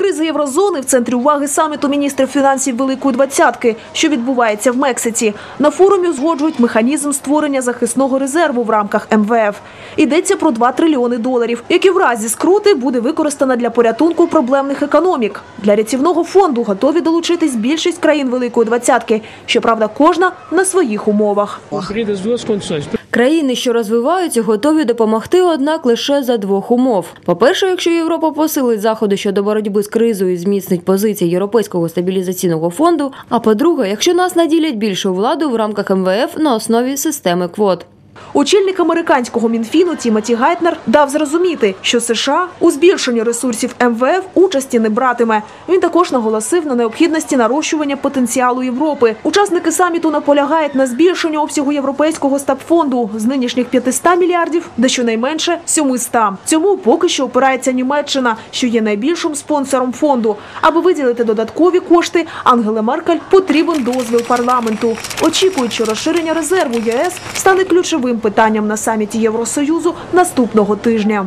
Криза єврозони в центрі уваги саміту міністрів фінансів Великої Двадцятки, що відбувається в Мексиці. На форумі узгоджують механізм створення захисного резерву в рамках МВФ. Йдеться про 2 трильйони доларів, які в разі скрути буде використано для порятунку проблемних економік. Для рятівного фонду готові долучитись більшість країн Великої Двадцятки. Щоправда, кожна на своїх умовах. Країни, що розвиваються, готові допомогти, однак лише за двох умов. По-перше, якщо Європа посилить заходи щодо боротьби з кризою і зміцнить позиції Європейського стабілізаційного фонду. А по-друге, якщо нас наділять більшу владу в рамках МВФ на основі системи квот. Очільник американського мінфіну Тімоті Гайтнер дав зрозуміти, що США у збільшенні ресурсів МВФ участі не братиме. Він також наголосив на необхідності нарощування потенціалу Європи. Учасники саміту наполягають на збільшенні обсягу європейського стабфонду з нинішніх 500 мільярдів до щонайменше 700. Цьому поки що опирається Німеччина, що є найбільшим спонсором фонду. Аби виділити додаткові кошти, Ангели Меркель потрібен дозвіл парламенту. Очікують, що розширення резерву ЄС стане ключовим питанням на саміті Євросоюзу наступного тижня.